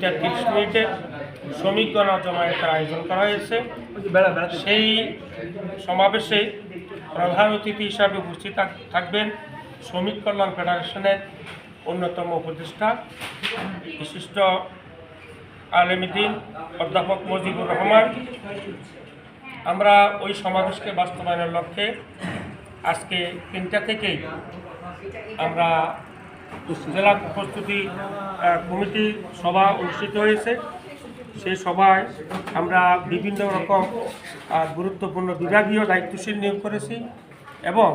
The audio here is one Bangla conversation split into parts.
তিনটা তিরিশ মিনিটে শ্রমিক গণজমায়েতের আয়োজন করা হয়েছে। সেই সমাবেশে প্রধান অতিথি হিসাবে উপস্থিত থাকবেন শ্রমিক কল্যাণ ফেডারেশনের অন্যতম উপদেষ্টা বিশিষ্ট আলেমদিন অধ্যাপক মজিবুর রহমান। আমরা ওই সমাবেশকে বাস্তবায়নের লক্ষ্যে আজকে তিনটা থেকেই আমরা জেলা প্রস্তুতি কমিটি সভা অনুষ্ঠিত হয়েছে। সেই সভায় আমরা বিভিন্ন রকম গুরুত্বপূর্ণ বিভাগীয় দায়িত্বশীল নিয়োগ করেছি এবং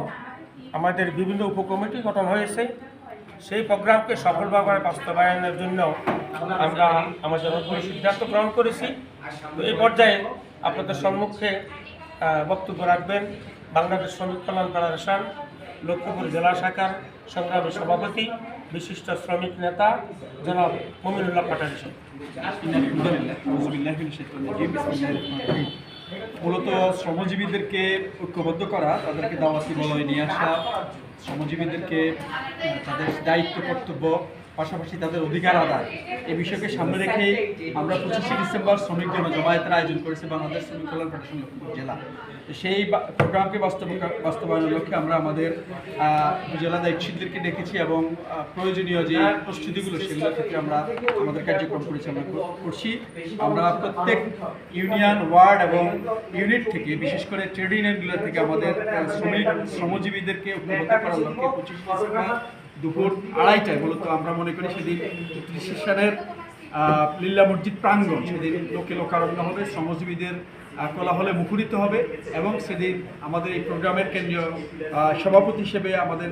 আমাদের বিভিন্ন উপকমিটি গঠন হয়েছে। সেই প্রোগ্রামকে সফলভাবে বাস্তবায়নের জন্য আমরা আমাদের নতুন সিদ্ধান্ত গ্রহণ করেছি। তো এই পর্যায়ে আপনাদের সম্মুখে বক্তব্য রাখবেন বাংলাদেশ শ্রমিক কল্যাণ ফেডারেশন লক্ষ্মীপুর জেলা শাখার সংগ্রামী সভাপতি, বিশিষ্ট শ্রমিক নেতা, জনাব মমিনুল্লাহ সাহেব। মূলত শ্রমজীবীদেরকে ঐক্যবদ্ধ করা, তাদেরকে দাওয়াতি বলয় নিয়ে আসা, শ্রমজীবীদেরকে তাদের দায়িত্ব, কর্তব্য পাশাপাশি তাদের অধিকার আদায়। এই বিষয়কে সামনে রেখে আমরা পঁচিশে ডিসেম্বর শ্রমিক জনজমায়েতের আয়োজন করেছি বাংলাদেশ শ্রমিক কল্যাণ ফেডারেশন জেলা। সেই প্রোগ্রামকে বাস্তব বাস্তবায়নের লক্ষ্যে আমরা আমাদের জেলা দায়িত্বশীলদেরকে ডেকেছি এবং প্রয়োজনীয় যে প্রস্তুতিগুলো সেগুলোর ক্ষেত্রে আমরা আমাদের কার্যক্রম পরিচালনা কর- করছি। আমরা প্রত্যেক ইউনিয়ন, ওয়ার্ড এবং ইউনিট থেকে, বিশেষ করে ট্রেড ইউনিয়নগুলো থেকে আমাদের শ্রমিক শ্রমজীবীদেরকে ঐক্যবদ্ধ করার লক্ষ্যে পঁচিশ ডিসেম্বর দুপুর আড়াইটায়, মূলত আমরা মনে করি সেদিন খ্রিস্টানের লিল্লা মসজিদ প্রাঙ্গণ, সেদিন লোকে লোকারণ্য হবে, শ্রমজীবীদের কোলাহলে মুখরিত হবে এবং সেদিন আমাদের এই প্রোগ্রামের কেন্দ্রীয় সভাপতি হিসেবে আমাদের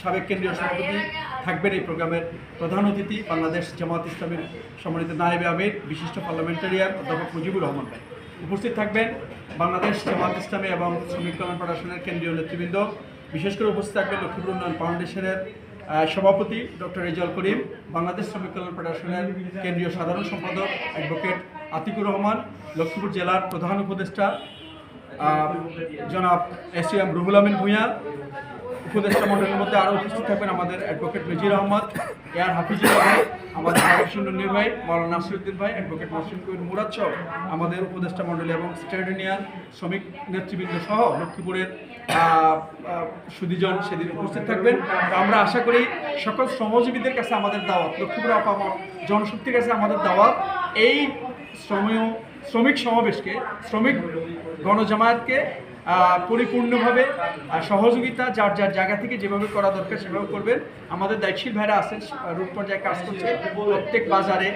সাবেক কেন্দ্রীয় সভাপতি থাকবেন এই প্রোগ্রামের প্রধান অতিথি বাংলাদেশ জামাত ইসলামের সম্মানিত নায়েবে আমির, বিশিষ্ট পার্লামেন্টারিয়ান অধ্যাপক মুজিবুর রহমান উপস্থিত থাকবেন বাংলাদেশ জামাত ইসলামী এবং শ্রমিক কল্যাণ ফেডারেশনের কেন্দ্রীয় নেতৃবৃন্দ বিশেষ করে উপস্থিত থাকবেন লক্ষ্মীপুর উন্নয়ন ফাউন্ডেশনের সভাপতি ডক্টর রেজাল করিম, বাংলাদেশ শ্রমিক কল্যাণ ফেডারেশনের কেন্দ্রীয় সাধারণ সম্পাদক অ্যাডভোকেট আতিকুর রহমান, লক্ষ্মীপুর জেলার প্রধান উপদেষ্টা জনাব এস এম রুহুল আমিন ভূঁইয়া উপদেষ্টা মণ্ডলের মধ্যে আরও উপস্থিত থাকবেন আমাদের অ্যাডভোকেট নজির আহমদ, এয়ার হাফিজুর ভাই আমাদের হাফিজুন্ননীর ভাই মৌলানা নাসিরুদ্দিন ভাই অ্যাডভোকেট মহসিন কবির মুরাদ সহ আমাদের উপদেষ্টা মণ্ডলী এবং স্টেট ইউনিয়ন শ্রমিক নেতৃবৃন্দ সহ লক্ষ্মীপুরের সুদীজন সেদিন উপস্থিত থাকবেন। আমরা আশা করি সকল শ্রমজীবীদের কাছে আমাদের দাওয়াত, লক্ষ্মীপুর আপামর জনশক্তির কাছে আমাদের দাওয়াত। এই শ্রমীয়, শ্রমিক সমাবেশকে, শ্রমিক গণজামায়াতকে পরিপূর্ণভাবে সহযোগিতা যার যার জায়গা থেকে যেভাবে করা দরকার সেভাবে করবেন। আমাদের দায়িত্বশীল ভাইরা আছেন রুট পর্যায়ে কাজ করছে। প্রত্যেক বাজারে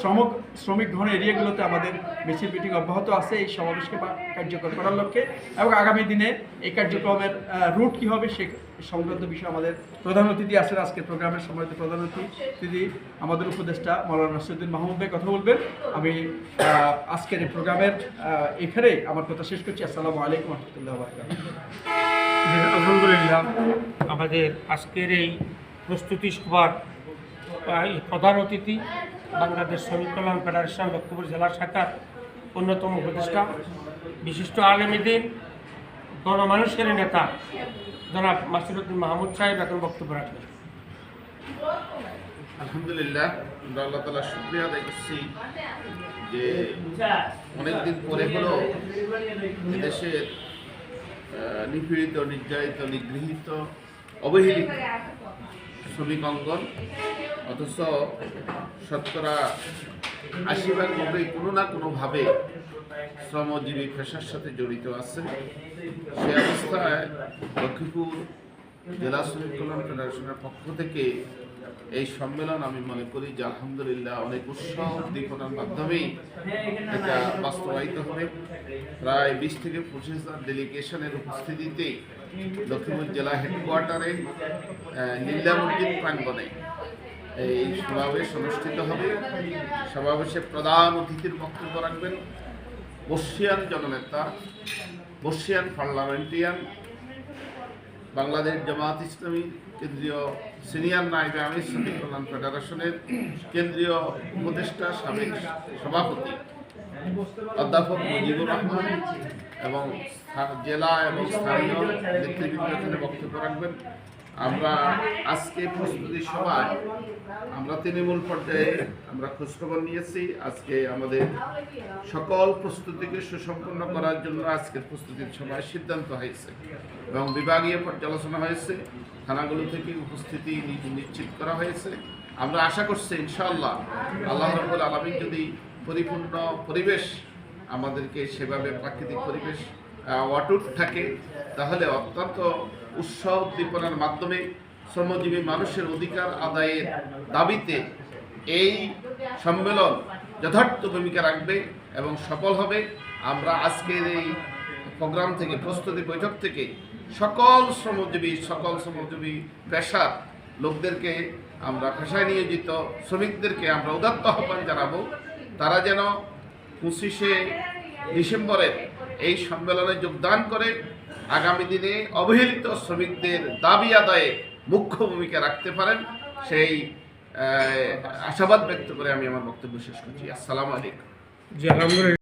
শ্রমিক শ্রমিক ঘন এরিয়াগুলোতে আমাদের মিছিল মিটিং অব্যাহত আছে। এই সমাবেশকে কার্যকর করার লক্ষ্যে। এবং আগামী দিনে এই কার্যক্রমের রুট কী হবে সে সংক্রান্ত বিষয়ে আমাদের প্রধান অতিথি আছেন আজকের প্রোগ্রামের সম্মানিত প্রধান অতিথি। আমাদের উপদেষ্টা মৌলানা নাসিরুদ্দিন মাহমুদ ভাই কথা বলবেন। আমি আজকের এই প্রোগ্রামের আহ, এখানেই আমার কথা শেষ করছি। আসসালামু আলাইকুম রহমতুল্লাহ আলহামদুলিল্লাহ আমাদের আজকের এই প্রস্তুতি সভার প্রধান অতিথি বাংলাদেশ শ্রমিক কল্যাণ ফেডারেশন লক্ষ্মীপুর জেলা শাখার অন্যতম উপদেষ্টা বিশিষ্ট আলেমীদের গণমানুষের নেতা জনাব মাসিরুদ্দিন মাহমুদ সাহেব এখন বক্তব্য রাখবেন। আলহামদুলিল্লাহ, আমরা আল্লাহ তালা শুক্রিয়া আদায় করছি যে অনেকদিন পরে হলো দেশের নিপীড়িত, নির্যাতিত, নিগৃহীত, অবহেলিত শ্রমিক অঙ্গন, অথচ শতকরা আশি ভাগ লোকই কোনো না কোনোভাবে শ্রমজীবী পেশার সাথে জড়িত আছে। সে অবস্থায় লক্ষ্মীপুর জেলা শ্রমিক কল্যাণ ফেডারেশনের পক্ষ থেকে এই সম্মেলন আমি মনে করি যে আলহামদুলিল্লাহ অনেক উৎসাহ উদ্দীপনার মাধ্যমেই এটা বাস্তবায়িত হবে। প্রায় বিশ থেকে পঁচিশ হাজার ডেলিগেশনের উপস্থিতিতে লক্ষ্মীপুর জেলা হেডকোয়ার্টারে লীলা মসজিদ প্রাঙ্গণে এই সমাবেশ অনুষ্ঠিত হবে। সমাবেশে প্রধান অতিথির বক্তব্য রাখবেন। বর্ষিয়ান জননেতা, বর্ষিয়ান পার্লামেন্টিয়ান বাংলাদেশ জামাত ইসলামী কেন্দ্রীয় সিনিয়র নাইব আমির শ্রমিক কল্যাণ ফেডারেশনের কেন্দ্রীয় উপদেষ্টা, সাবেক সভাপতি অধ্যাপক মুজিবুর রহমান এবং জেলা এবং স্থানীয় নেতৃবৃন্দ এখানে বক্তব্য রাখবেন। আমরা আজকে প্রস্তুতি সভায় আমরা তৃণমূল পর্যায়ে আমরা খোঁজখবর নিয়েছি। আজকে আমাদের সকল প্রস্তুতিকে সুসম্পন্ন করার জন্য আজকের প্রস্তুতির সময় সিদ্ধান্ত হয়েছে এবং বিভাগীয় পর্যালোচনা হয়েছে। থানাগুলো থেকে উপস্থিতি নিশ্চিত করা হয়েছে। আমরা আশা করছি ইনশাআল্লাহ আল্লাহ রব্বুল আলমিন যদি পরিপূর্ণ পরিবেশ আমাদেরকে সেভাবে প্রাকৃতিক পরিবেশ অটুট থাকে, তাহলে অত্যন্ত উৎসাহ উদ্দীপনার মাধ্যমে শ্রমজীবী মানুষের অধিকার আদায়ের দাবিতে এই সম্মেলন যথার্থ ভূমিকা রাখবে এবং সফল হবে। আমরা আজকের এই প্রোগ্রাম থেকে, প্রস্তুতি বৈঠক থেকে সকল শ্রমজীবী সকল শ্রমজীবী পেশার লোকদেরকে আমরা, পেশায় নিয়োজিত শ্রমিকদেরকে আমরা উদাত্ত আহ্বান জানাব। তারা যেন পঁচিশে ডিসেম্বরের এই সম্মেলনে যোগদান করে আগামী দিনে অবহেলিত শ্রমিকদের দাবি আদায়ে মুখ্য ভূমিকা রাখতে পারেন। সেই আশাবাদ ব্যক্ত করে আমি আমার বক্তব্য শেষ করছি। আসসালামু আলাইকুম।